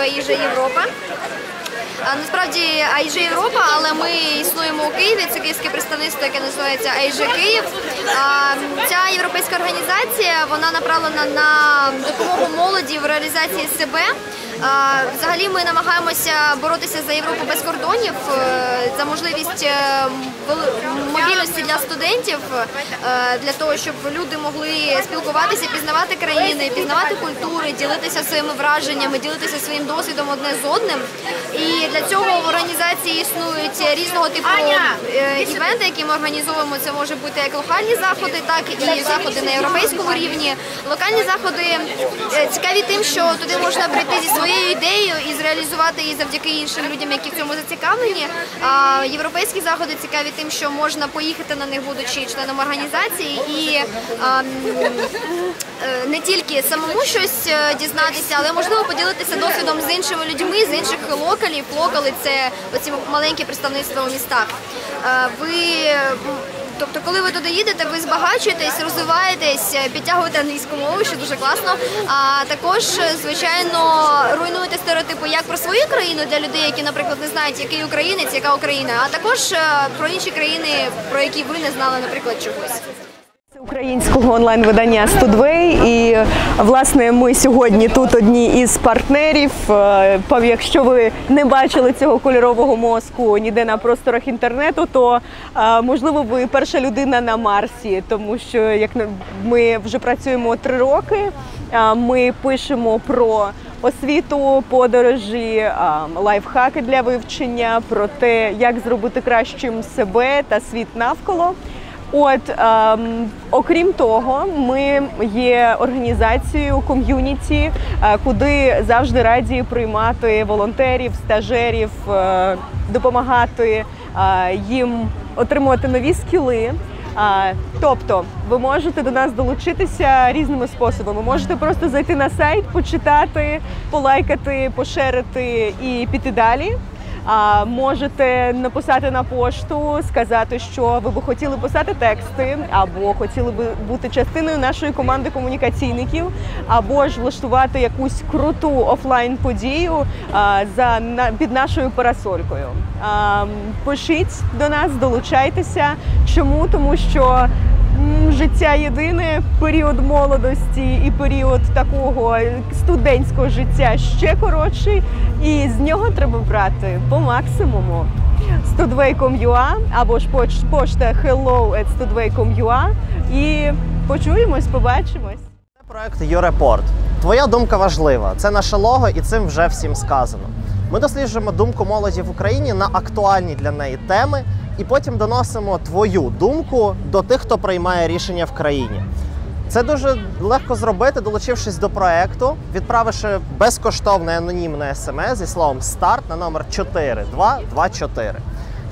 Asia Європа. Насправді Asia Європа, але ми існуємо у Києві. Це київське представництво, яке називається Asia Київ. Ця європейська організація вона направлена на допомогу молоді в реалізації себе. Взагалі ми намагаємося боротися за Європу без кордонів, е, за можливість е, мобільності для студентів, е, для того, щоб люди могли спілкуватися, пізнавати країни, пізнавати культури, ділитися своїми враженнями, ділитися своїм досвідом одне з одним. І для цього в організації існують різного типу івенти, які ми організовуємо. Це може бути як локальні заходи, так і заходи на європейському рівні. Локальні заходи е, цікаві тим, що туди можна прийти зі своєю ідеєю і зреалізувати її завдяки іншим людям, які в цьому зацікавлені. А європейські заходи цікаві тим, що можна поїхати на них, будучи членом організації, і а, е, не тільки самому щось е, дізнатися, але можливо поділитися досвідом з іншими людьми, з інших локалів. Локали це оці маленькі представництва у містах. Ви Тобто, коли ви туди їдете, ви збагачуєтесь, розвиваєтесь, е, підтягуєте англійську мову, що дуже класно. А також, е, звичайно, руйнуєте стереотипи як про свою країну для людей, які, наприклад, не знають, який українець, яка Україна, а також е, про інші країни, про які ви не знали, наприклад, чогось. Українського онлайн-видання Студвей. І власне ми сьогодні тут одні із партнерів. Е, Якщо ви не бачили цього кольорового мозку ніде на просторах інтернету, то е, можливо ви перша людина на Марсі, тому що як ми вже працюємо три роки. е, Ми пишемо про освіту, подорожі, лайфхаки для вивчення, про те, як зробити кращим себе та світ навколо. От ем, окрім того, ми є організацією ком'юніті, е, куди завжди раді приймати волонтерів, стажерів, е, допомагати е, їм отримувати нові скіли. А, тобто ви можете до нас долучитися різними способами. Можете просто зайти на сайт, почитати, полайкати, пошерити і піти далі. Можете написати на пошту, сказати, що ви би хотіли писати тексти, або хотіли би бути частиною нашої команди комунікаційників, або ж влаштувати якусь круту офлайн подію за під нашою парасолькою. Пишіть до нас, долучайтеся. Чому? Тому що життя єдине, період молодості і період такого студентського життя ще коротший, і з нього треба брати по максимуму. Studway.com.ua або ж пошта hello at studway.com.ua і почуємось, побачимось. Це проект Юрепорт. Твоя думка важлива. Це наше лого, і цим вже всім сказано. Ми досліджуємо думку молоді в Україні на актуальні для неї теми, і потім доносимо твою думку до тих, хто приймає рішення в країні. Це дуже легко зробити, долучившись до проекту, відправивши безкоштовне анонімне смс зі словом старт на номер 4224.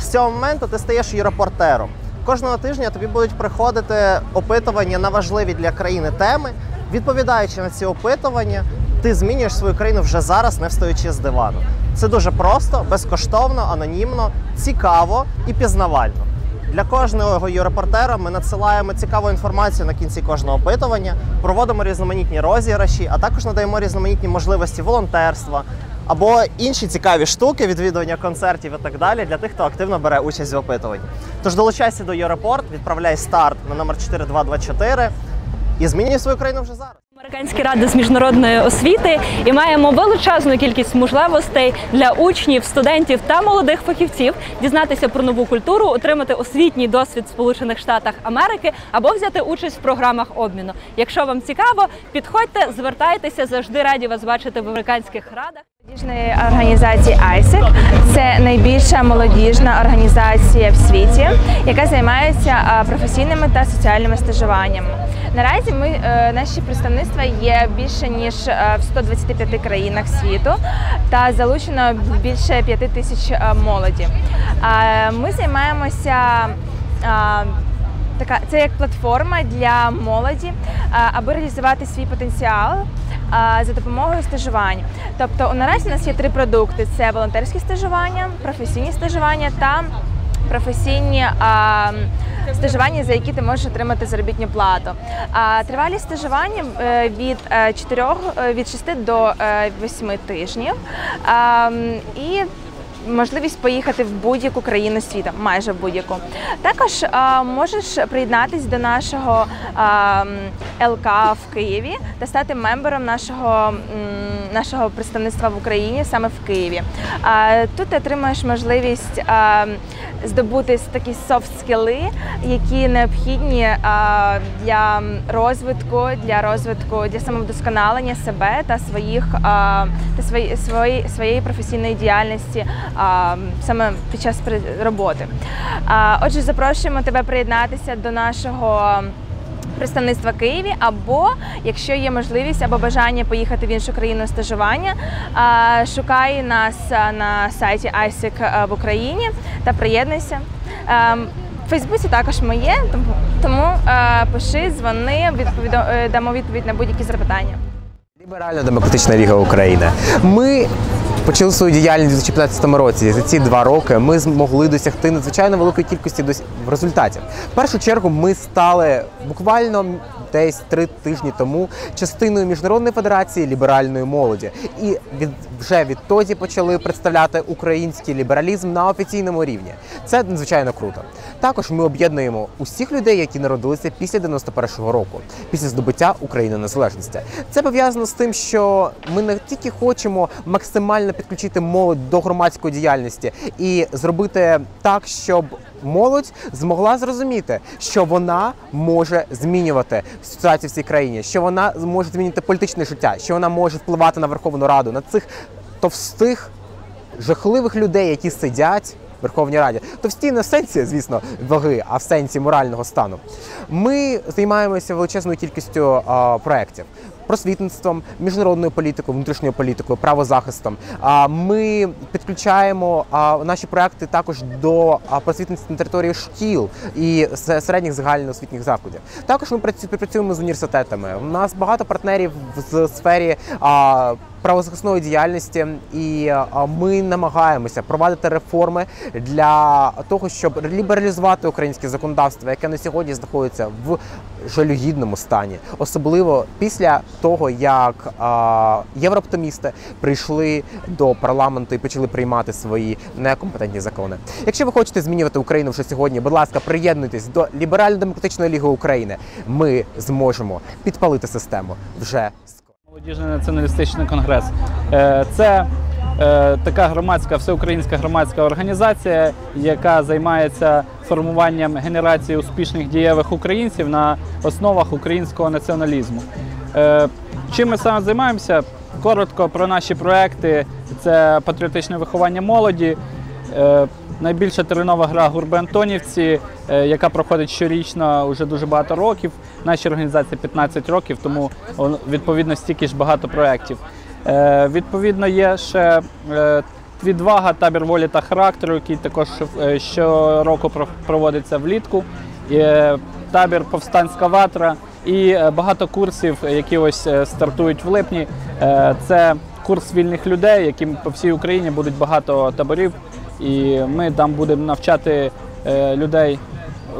З цього моменту ти стаєш юрепортером. Кожного тижня тобі будуть приходити опитування на важливі для країни теми. Відповідаючи на ці опитування, ти змінюєш свою країну вже зараз, не встаючи з дивану. Це дуже просто, безкоштовно, анонімно, цікаво і пізнавально. Для кожного юрепортера ми надсилаємо цікаву інформацію на кінці кожного опитування, проводимо різноманітні розіграші, а також надаємо різноманітні можливості волонтерства або інші цікаві штуки, відвідування концертів і так далі для тих, хто активно бере участь в опитуванні. Тож долучайся до Юрепорт, відправляй старт на номер 4224 і змінюй свою країну вже зараз. Американські ради з міжнародної освіти і маємо величезну кількість можливостей для учнів, студентів та молодих фахівців дізнатися про нову культуру, отримати освітній досвід в Сполучених Штатах Америки або взяти участь в програмах обміну. Якщо вам цікаво, підходьте, звертайтеся, завжди раді вас бачити в американських радах. Молодіжної організації ISEC. Це найбільша молодіжна організація в світі, яка займається професійними та соціальними стажуваннями. Наразі ми е, наші представництва є більше ніж е, в 125 країнах світу та залучено більше 5 тисяч е, молоді. Ми займаємося. Така це як платформа для молоді, аби реалізувати свій потенціал за допомогою стажувань. Тобто наразі у нас є три продукти: це волонтерські стажування, професійні стажування та професійні стажування, за які ти можеш отримати заробітну плату. А тривалість стажування е, від 4, від 6 до 8 тижнів. І можливість поїхати в будь-яку країну світу, майже будь-яку. Також можеш приєднатись до нашого ЛК в Києві та стати мембером нашого, нашого представництва в Україні саме в Києві. Тут ти отримаєш можливість здобути такі софт-скіли, які необхідні для розвитку, для розвитку, для самовдосконалення себе та своїх та свої, своєї професійної діяльності саме під час роботи. Отже, запрошуємо тебе приєднатися до нашого. Представництва Києві, або якщо є можливість або бажання поїхати в іншу країну стажування, шукай нас на сайті ISIC в Україні та приєднуйся. В Фейсбуці також ми є, тому, пиши, дзвони, е, дамо відповідь на будь-які запитання. Ліберальна демократична ліга України. Ми почали свою діяльність у 2015 році. За ці два роки ми змогли досягти надзвичайно великої кількості результатів. В першу чергу ми стали буквально десь три тижні тому частиною міжнародної федерації ліберальної молоді, і від вже відтоді почали представляти український лібералізм на офіційному рівні. Це надзвичайно круто. Також ми об'єднуємо усіх людей, які народилися після 91-го року, після здобуття України незалежності. Це пов'язано з тим, що ми не тільки хочемо максимально підключити молодь до громадської діяльності і зробити так, щоб молодь змогла зрозуміти, що вона може змінювати ситуацію в цій країні, що вона може змінити політичне життя, що вона може впливати на Верховну Раду, на цих товстих жахливих людей, які сидять Верховній Раді. Товсті не в сенсі, звісно, ваги, а в сенсі морального стану. Ми займаємося величезною кількістю а, проєктів. Просвітництвом, міжнародною політикою, внутрішньою політикою, правозахистом. Ми підключаємо наші проекти також до просвітництва на території шкіл і середніх загальноосвітніх закладів. Також ми працю- співпрацюємо з університетами. У нас багато партнерів в сфері правозахисної діяльності, і ми намагаємося провадити реформи для того, щоб лібералізувати українське законодавство, яке на сьогодні знаходиться в жалюгідному стані, особливо після того, як а, єврооптимісти прийшли до парламенту і почали приймати свої некомпетентні закони. Якщо ви хочете змінювати Україну вже сьогодні, будь ласка, приєднуйтесь до ліберально-демократичної ліги України. Ми зможемо підпалити систему вже. Молодіжний націоналістичний конгрес. Е, Це е, така громадська, всеукраїнська громадська організація, яка займається формуванням генерації успішних дієвих українців на основах українського націоналізму. Е, Чим ми саме займаємося? Коротко про наші проекти: це патріотичне виховання молоді. Найбільша теренова гра гурби Антонівці, е, яка проходить щорічно вже дуже багато років. Нашій організації 15 років, тому відповідно стільки ж багато проєктів. Е, Відповідно, є ще е, відвага, табір волі та характеру, який також щороку про- проводиться влітку. Табір повстанська ватра і багато курсів, які ось стартують в липні. Це курс вільних людей, яким по всій Україні будуть багато таборів. І ми там будемо навчати е, людей,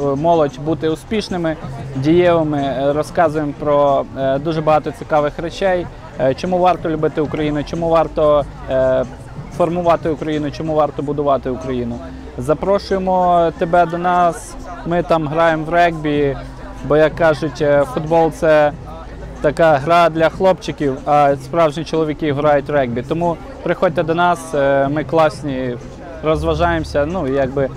е, молодь бути успішними, дієвими. Е, Розказуємо про дуже багато цікавих речей, чому варто любити Україну, чому варто формувати Україну, чому варто будувати Україну. Запрошуємо тебе до нас. Ми там граємо в регбі, бо як кажуть, футбол це така гра для хлопчиків, а справжні чоловіки грають регбі. Тому приходьте до нас, ми класні, розважаємося. Ну і якби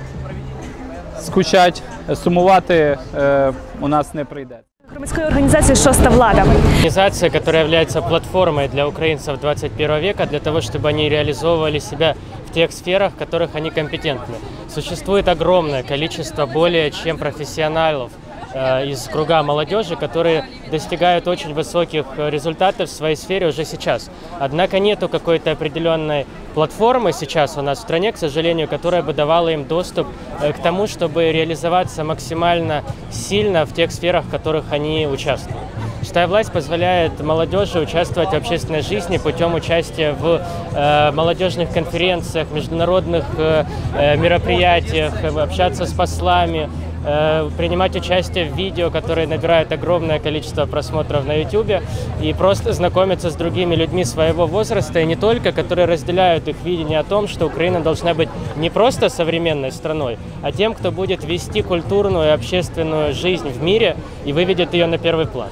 скучать, сумувати е, у нас не прийде. Громадської організації Шоста влада. Организация, которая является платформой для украинцев 21 века, для того, чтобы они реализовывали себя в тех сферах, в которых они компетентны. Существует огромное количество более чем профессионалов э, Из круга молодежи, которые достигают очень высоких э, результатов в своей сфере уже сейчас. Однако нету какой-то определенной платформы сейчас у нас в стране, к сожалению, которая бы давала им доступ э, к тому, чтобы реализоваться максимально сильно в тех сферах, в которых они участвуют. Шестая власть позволяет молодежи участвовать в общественной жизни путем участия в э, молодежных конференциях, международных э, э, мероприятиях, э, общаться с послами, э, принимать участие в видео, которые набирают огромное количество просмотров на YouTube, и просто знакомиться с другими людьми своего возраста, и не только, которые разделяют их видение о том, что Украина должна быть не просто современной страной, а тем, кто будет вести культурную и общественную жизнь в мире и выведет ее на первый план.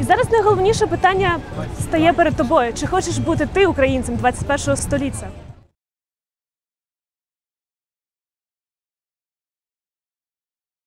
І зараз найголовніше питання стає перед тобою: чи хочеш бути ти українцем 21 століття?